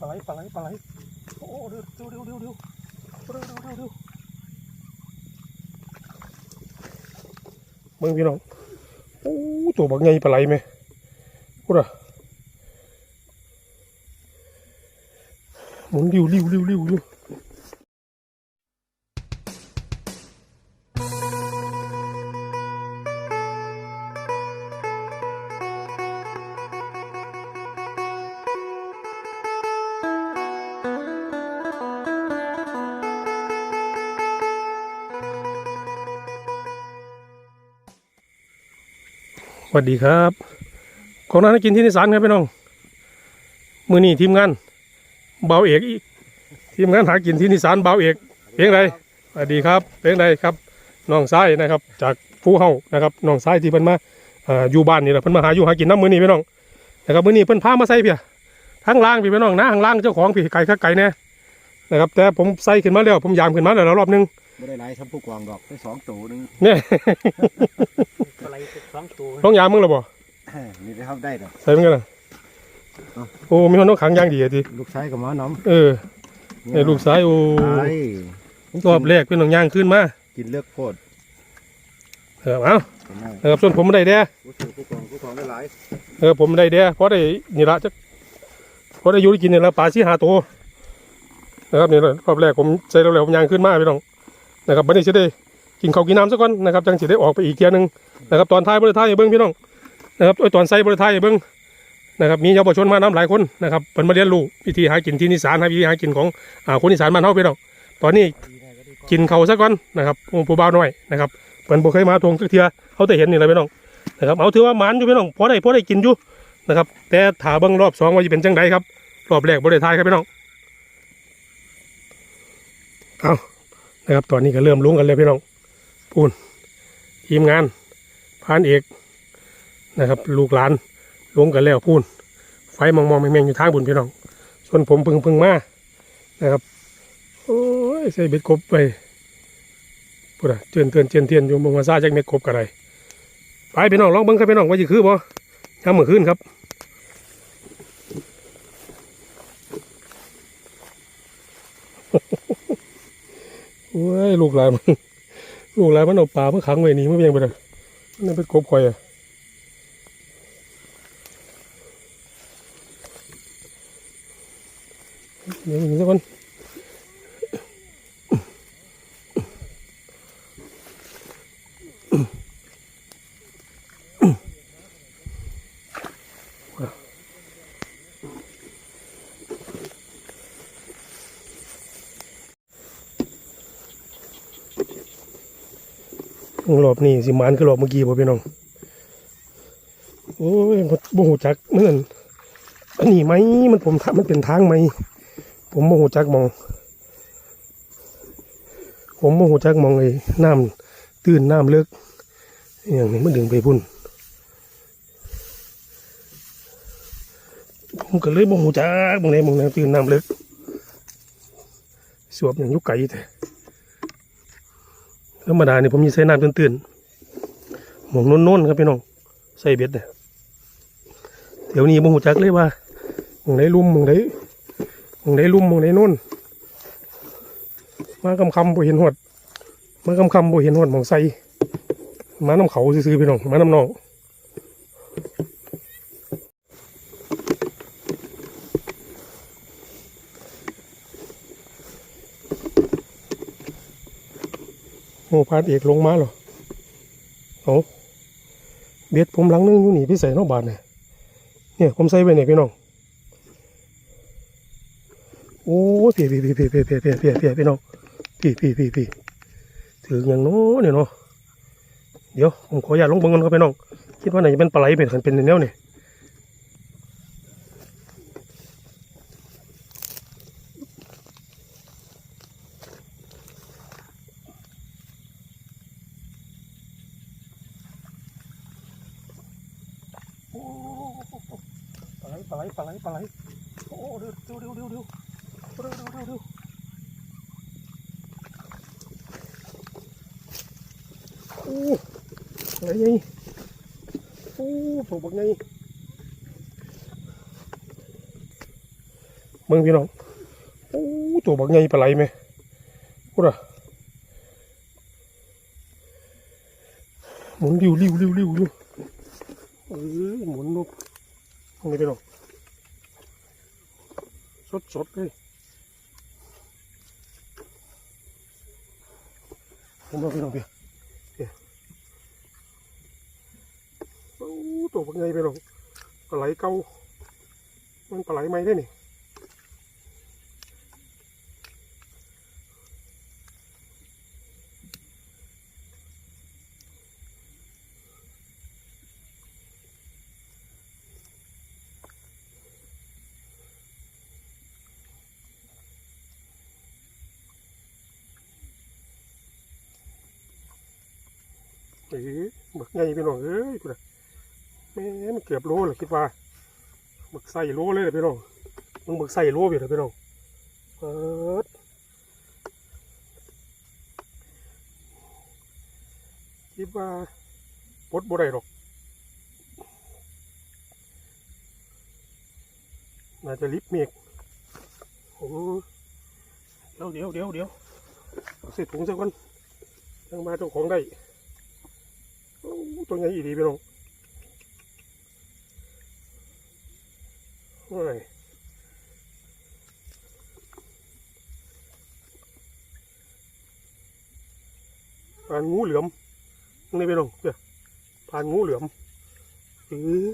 ปลาไหลปลาไหลปลาไหลโอ้เร็วเร็วเร็วเร็วเร็วเร็วเร็วเร็วเบิ่งพี่น้องโอ้ตัวบักใหญ่ปลาไหลไหมพูดอะหมุนริ้วริ้วริ้วริ้ว สวัสดีครับ ของนั้นกินที่นิสานครับพี่น้อง มือนี้ทีมงานเบาเอกอีก ทีมงานหากินที่นิสานเบาเอกเพียงไรสวัสดีครับเพียงไรครับน้องซ้ายนะครับ จากผู้เฮานะครับน้องซ้ายที่เพิ่นมาอยู่บ้านนี่แหละเพิ่นมาหาอยู่หากินน้ำมือนี้พี่น้องนะครับมือนี้เพิ่นพามาใส่เพียทั้งล่างพี่พี่น้องนะข้างล่างเจ้าของพี่ไก่ข้าไก่แน่นะครับแต่ผมใส่ขึ้นมาแล้วผมยามขึ้นมาแล้วรอบนึง ไม่ได้ไล่ทำผู้กวางดอกได้สองตัวหนึงเนี่ยอะไรสองตัวต้องยามมึงหรอบ่นี่ได้ทำได้ดอก ใส่มึงกันนะโอ้มีคนต้องขังอย่างดีอะทีลูกชายกับหมาน้เออำไอ้ลูกซ้ายโอ้ไอ้รอบแรกเป็นหนังย่างขึ้นมากินเลือกโคตรเออเอาเห็นไหมเออส่วนผมไม่ได้แด้ผู้สูงผู้กวางผู้กวางได้หลายเออผมไม่ได้แด้เพราะได้นี่ละจะเพราะได้อยู่ได้กินนี่ละปลาสีหาตัวนะครับนี่รอบแรกผมใส่แล้วแล้วผมย่างขึ้นมาพี่น้อง นะครับวันนี้จะได้กินข้าวกินน้ำสักก่อนนะครับจังสิได้ออกไปอีกเทียหนึงนะครับตอนท้ายบริท้ายเบิ้งพี่น้องนะครับโอ้ยตอนใส่บริท้ายเบิ้งนะครับมีเยาวชนมาน้ำหลายคนนะครับเพิ่นมาเรียนรู้วิธีหากินที่นิสานวิธีหากินของคนอีสานบ้านเฮาพี่น้องตอนนี้กินเขาวซะก่อนนะครับผู้ผู้บ่าวน้อยนะครับเพิ่นบ่เคยมาทวงสักเทื่อเขาแต่เห็นนี่แหละพี่น้องนะครับเอาถือว่าหมานอยู่พี่น้องพอได้พอได้กินอยู่นะครับแต่ถาเบิ่งรอบสองว่าจะเป็นจังไดครับรอบแรกบ่ได้ทายครับพี่น้องเอา นะครับ ตอนนี้ก็เริ่มลุ้งกันเลยพี่น้องปูนทีมงานพานเอกนะครับ ลูกหลานลุ้งกันแล้วปูนไฟมองมองแมงๆอยู่ทางบุญพี่น้อง ส่วนผมพึ่งพึ่งมานะครับโอ้ยใส่เบ็ดกบไปพูดอะเตือนเตือนเจียนเทียนอยู่บงมาซาจากเม็ดกบกันไรไปพี่น้องลองเบิ้งครับพี่น้องว่าจะคือบ่ยามมื้อคืนครับ อ้ยลูกหลานมันลูกหลานมันเอาปลามาขังไว้นี่มันยังไปเลยมันเป็นกบข่อยอะเดี๋ยวมันสักคน รอบนี้สิมานคือรอบเมื่อกี้บ่พี่น้องโอ้ยบ่บ่หูจักเมันนั่นอันนี้ไหมมันผมทำมันเป็นทางไหมผมบ่หูจักมอง ผมบ่หูจักมองไอ้น้ำตื้นน้ำเลิกอย่างนี้มันดึงไปพุ่นผมก็เลยบ่หูจักมองไหนมองไหนตื้นน้ำเลิกสวบอย่างยุกไก่แต่ ธรรมดาเนี่ยผมมีใส่น้ำตื่นๆหมองโน้นๆครับพี่น้องใส่เบ็ดเนี่ยเดี๋ยวนี้บ่หูจักเลยว่าหมองไหนลุ่มหมองไหนหมองไหนลุ่มหมองไหนโน้นมาคำคำบ่เห็นหดมาคำคำบ่เห็นหดหมองใส่มาน้ำเขาซื้อๆพี่น้องมาน้ำนอง โอ้พานเอกลงมาเหรอเอาเบ็ดผมหลังนึงอยู่นี่พี่ใส่นอกบาทเนี่ยเนี่ยผมใส่ไว้เนี่ยพี่น้องโอ้เพี่พี่พี่พี่พี่พี่พี่พี่พี่พี่น้องพี่พี่พี่พี่ถืออย่างน้เนี่ยเนาะเดี๋ยวผมขออย่าตลงบังกันครับพี่น้องคิดว่าไหนจะเป็นปลาไหลเป็นขันเป็นแนวเนี่ย ปลาไหลปลาไหลปลาไหลปลาไหลโอ้เร็วเร็วเร็วเร็วเร็วเร็วเร็วเร็วโอ้อะไรไงโอ้ถูกบักไงเมืองพี่น้องโอ้ตัวบักใหญ่ปลาไหลไหมพูดอะหมุนริ้วริ้วริ้วริ้วริ้วเออหมุนลูกตรงนี้พี่น้อง สดสดเลยเห็นบ่พี่น้องพี่เพี่ยโอ้ตัวเป็นไงพี่น้องปลาไหลเก่ามันปลาไหลไหมได้นี่ เอ้ยหมึกใหญ่พี่น้องเอ้ยกูนะแม่มันเกือบโลเลยคิดว่าหมึกใส่โลเลยนะพี่น้องมึงหมึกใส่โลพี่นะพี่น้องเปิดคิดว่าปดบ่ได้หรอกน่าจะลิฟเมกโอ้เดี๋ยวเดี๋ยวเดี๋ยวเดี๋ยวเอาใส่ถุงซะก่อนยังมาเจ้าของได้ ตัวใหญ่อีดีพี่น้องโอ้ยผ่านงูเหลือมนี่พี่น้องเดี๋ยวผ่านงูเหลือมเออ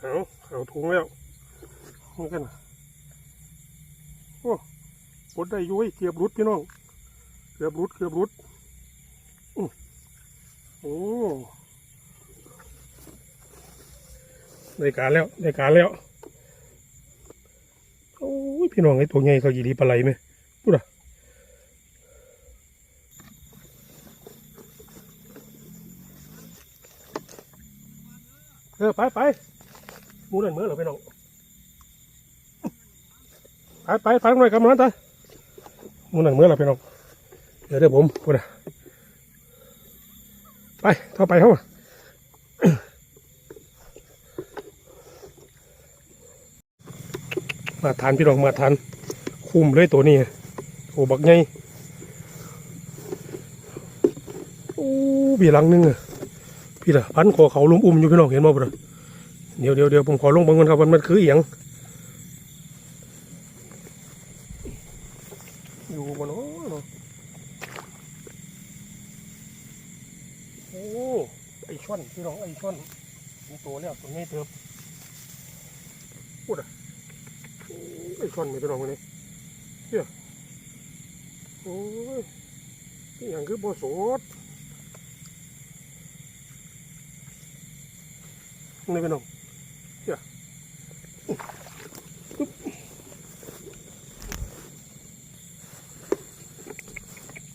เอาเอาถุงแล้วนี่กันนะโอ้ปลดได้ยุ้ยเกียบรุดพี่น้อง เกือบรุดเกือบรุดอื้อโอ้ได้การแล้วได้การแล้วโอ้ยพี่น้องไอ้ตัวใหญ่เขายีดีปลาไหลไหมพูดอะเออไปไปมูนั่นมือเหรอพี่น้องไปไปไปหน่อยครับมันตาหมูนั่นมือเหรอพี่น้อง เดี๋ยวเดี๋ยวผมพูดนะไปเข้าไปเข้ามาทานพี่น้องมาทานคุ้มเลยตัวนี้โอ้บักไงโอ้บีหลังหนึงอะพี่ละพันคอเขาลุมอุ้มอยู่พี่น้องเห็นบ่บ่ล่ะเดี๋ยวเดี๋ยวเดี๋ยวผมขอลงบังกันครับมันมันคืออย่างอยู่บนโน้เนาะ โอ้ ไอช่อนพี่น้องไอช่อนมีตัวแล้วตัวนี้เติบพูดอะโอ้ไอช่อนมีพี่น้องคนนี้เฮียโอ้ยนี่อย่างคือบ่สดนี่พี่น้องเฮีย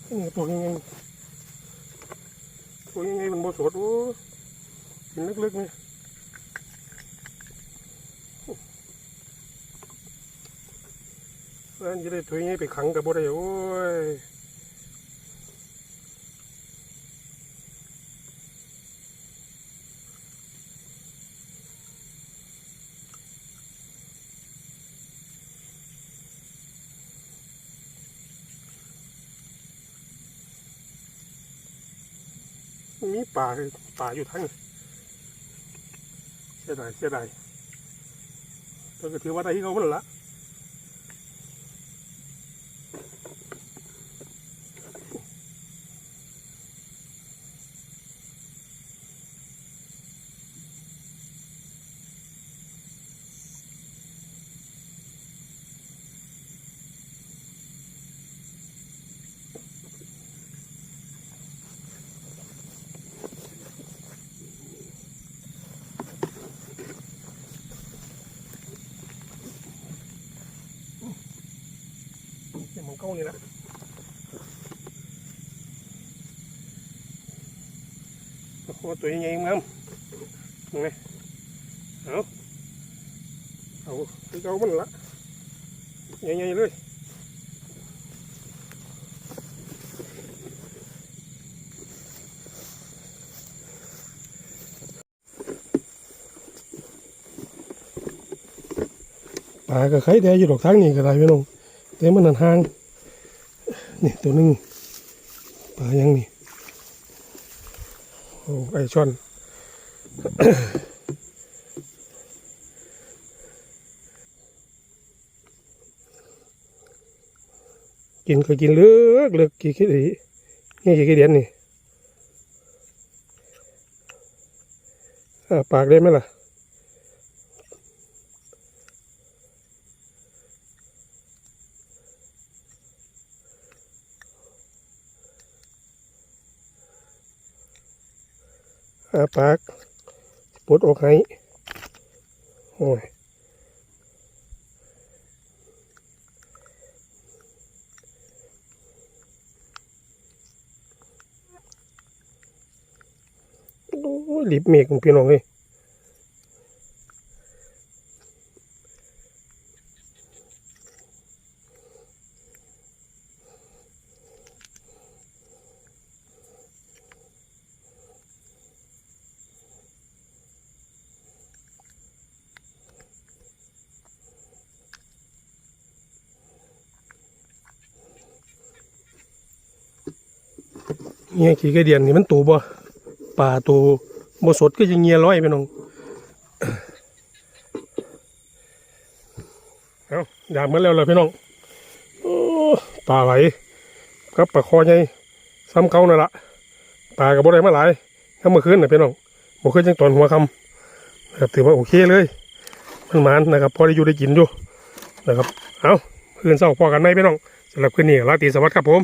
นี่ตัวยังไง ตัวยังไงมันบสดโอ้กินลึกๆไหมแล้วจะได้ตัวยังไงไปขังกับบ่ได้โอ้ย ป่าป่าอยู่ทั้งเสียดายเสียดายตัวก็ถือว่าได้ที่เขาหมดละ เดี๋ยวมองเก้านี่แหละโอ้โหตัวใหญ่ๆงามยังไงเนี่ตัวนึงปลายังนี่โอ้ไอช่อนกินก็กินเลือกเลือกกี่ขี้ดีนี่กี่ขี้เดียนนี่ปากได้ไหมล่ะ อาปากปวดอกให้โอ้ยโอ้ยลิบเมฆของพี่น้องเลย เนี่ยขี้กระเดียนนี่มันตูบ่ปลาตูบ่สดก็ยังเงียร้อยพี่น้องเอาอยากเมือนแล้วเลยพี่น้องอ้ปลาไหลกับปลาคอใหญ่ซ้ำเขานั่นละปลากับบ่ได้มาหลายถ้าเมื่อคืนน่ะพี่น้องเมื่อคืนยังตอนหัวคำนะครับถือว่าโอเคเลยมันมานนะครับพอได้อยู่ได้กินอยู่นะครับเอาคืนเศร้าพอกันไหมพี่น้องสำหรับคืนนี้ราตีสวัสดิ์ครับผม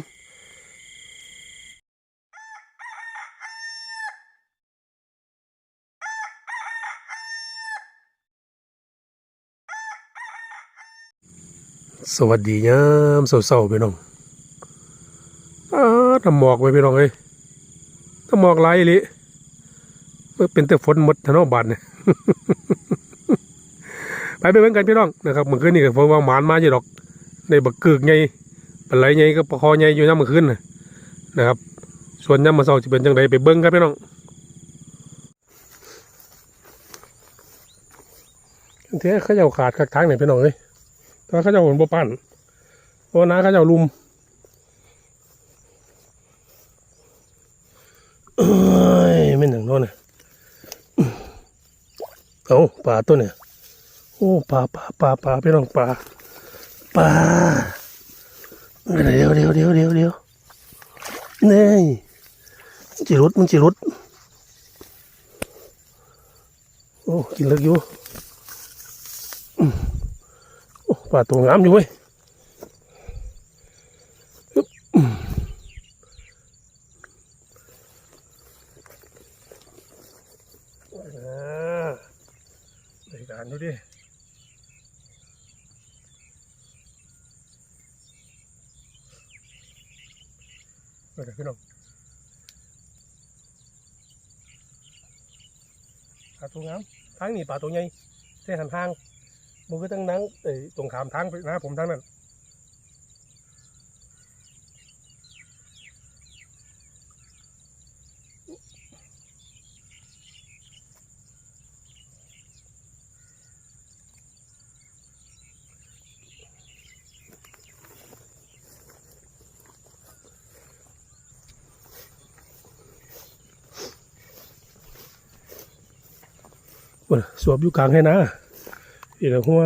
สวัสดียามเศร้าๆพี่น้องอ้าทำหมอกไปพี่น้องเอ้ยถ้าหมอกไหลายอีหลิเมื่อเป็นแต่ฝนหมดทะนอบานเนี่ยไปไปเบิ่งกันพี่น้องนะครับเมื่อคืนนี่ก็ฝนว่าหมานมาอยู่ดอกในบักกึกไงปลาไหลไงก็ปลาคอไงอยู่ย่ำเมื่อคืนนะครับ ส่วนย่ำมาเศร้าจะเป็นจังไดไปเบิ่งครับพี่น้องเท่เขาเจ้าขาดคักทางไหนพี่น้องเอ้ย แต่ว่าเขาจะหนบ่ปั้นเพราะน้าเขาจะลุมเอ้ยไม่หนังโน่นน่ะเอาปลาตัวเนี่ยโอ้ปลาปลาปลาปลาพี่น้องปลาปลาเดี๋ยวเดี๋ยวเดี๋ยวเดี๋ยวเดี๋ยวนี่จิรุดมันจิรุดโอ้กินเลิกอยู่ ปลาตัวงามอยู่เว้ยอึ๊บอืมอ่าในการดูดิไปเดี๋ยวพี่น้องปลาตัวงามทางนี้ปลาตัวใหญ่เส้นหันทาง มันก็ต้องนั่งเอ้ยตรงขามทางไปนะผมทางนั้นสวบอยู่กลางให้นะ อีกแล้วหัว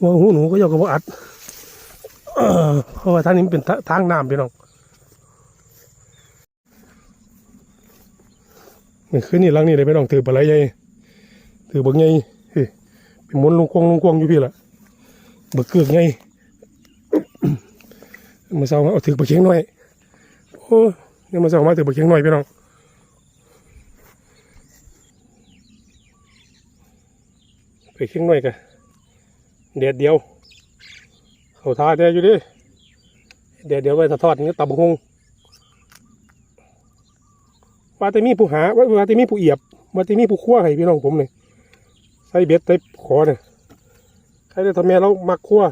หัวหูหนูก็ยกกระบอกอัดเพราะว่าทางนี้เป็นทางน้ำพี่น้องนี่คือนี่ลังนี่เลยพี่น้องถือปลาไหลใหญ่ถือบักใหญ่เป็นมุนลุงควงลุงควงอยู่พี่ละบักเกือกใหญ่มาเศร้ามาเอาถือปลาเค็งหน่อยโอ้ยมาเศร้ามาถือปลาเค็งหน่อยพี่น้อง ไปลาเค็งหน่อยกันเดียดเดียว เขาทาแดอยู่ดิเดียดเดียวไว้ถ้าทอดนี่ตับหงว่าแต่มีผู้หาว่าว่าแต่มีผู้เอียบว่าแต่มีผู้คั่วให้พี่น้องผมเลยใส่เบ็ดใส่ขอเนี่ยใครได้ทำแม่เรามักคั่ว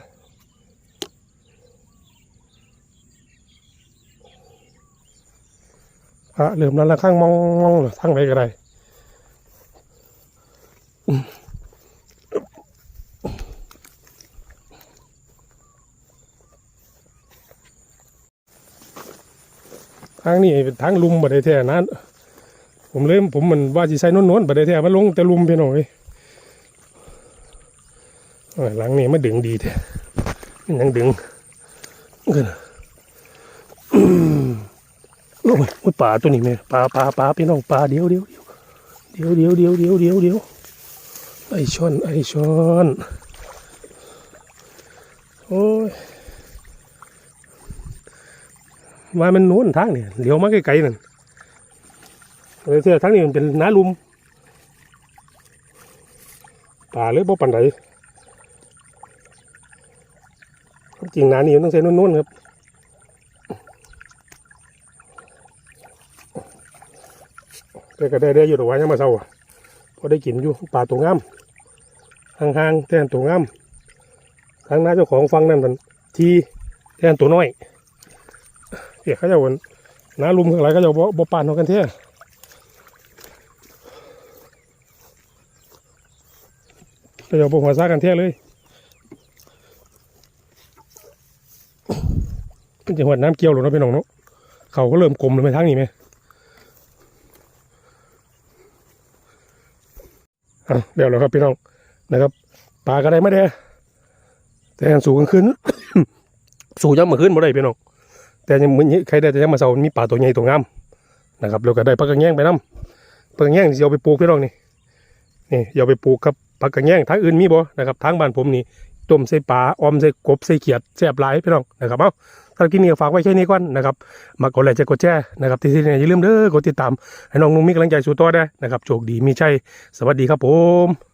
พระเหลื่อมนั้นละข้างมองมองทั้งไหนก็ได้ ทางนี้เป็นทางลุมบ่ได้แท้นะผมเลยผมมันว่าสิใส่นวลๆบ่ได้แท้มันลงแต่ลุมพี่น้องเอ้ยหลังนี้มาดึงดีแท้มันยังดึงกันอืมโอ้ยโอ้ยปลาตัวนี้แม่ปลาปลาปลาพี่น้องปลาเดียวเดียวเดียวเดียวเดียวเดียวเดียวเดียวไอช้อนไอช้อนโอ้ย ว่ามันโน้นทางนี่เลี้ยวมาไกลๆนั่นเลยเสียทางนี้มันเป็นน้าลุมป่าเลยบ่ปันไดความจริงนานี่ต้องใช้โน้นๆครับแต่ก็ได้ได้อยู่หรอกว่ายังมาเศร้าพอได้กินอยู่ป่าตัวงามห่างๆแต่อันตัวงามทางน้าเจ้าของฟังนั่นมันทีแต่อันตัวน้อย เดี๋ยวเขาจะวันน้าลุมข้างหลังเขาจะบ่บ่ปานเอากันเท่เขาจะบ่หัวซากันเท่เลยเป็นจังหวัดน้ำเกี่ยวหรอเนาะพี่น้องเนาะเขาก็เริ่มกลมเลยไปทางนี้ไหมอะเดี๋ยวแล้วครับพี่น้องนะครับปลาก็ได้ไม่ได้แต่สูงขึ้น สูงยังมาขึ้นบ่ได้พี่น้อง แต่ยังมือนี้ใครได้แต่ยังมาเสามีป่าตัวใหญ่ตัวงามนะครับแล้วก็ได้ปลากระแยงไปนํปลากระแยงสิเอาไปปลูกพี่น้องนี่นี่อย่าไปปลูกครับปลากระแยงทางอื่นมีบ่นะครับทางบ้านผมนี่ต้มใส่ปลาออมใส่กบใส่เขียดแซ่บหลายพี่น้องนะครับเอ้าถ้ากินนี่ก็ฝากไว้แค่นี้ก่อนนะครับมากดไลค์จะกดแชร์นะครับที่ที่นี่อย่าลืมเด้อกดติดตามให้น้องนุ่มมีกำลังใจสู่ต่อได้นะครับโชคดีมีชัยสวัสดีครับผม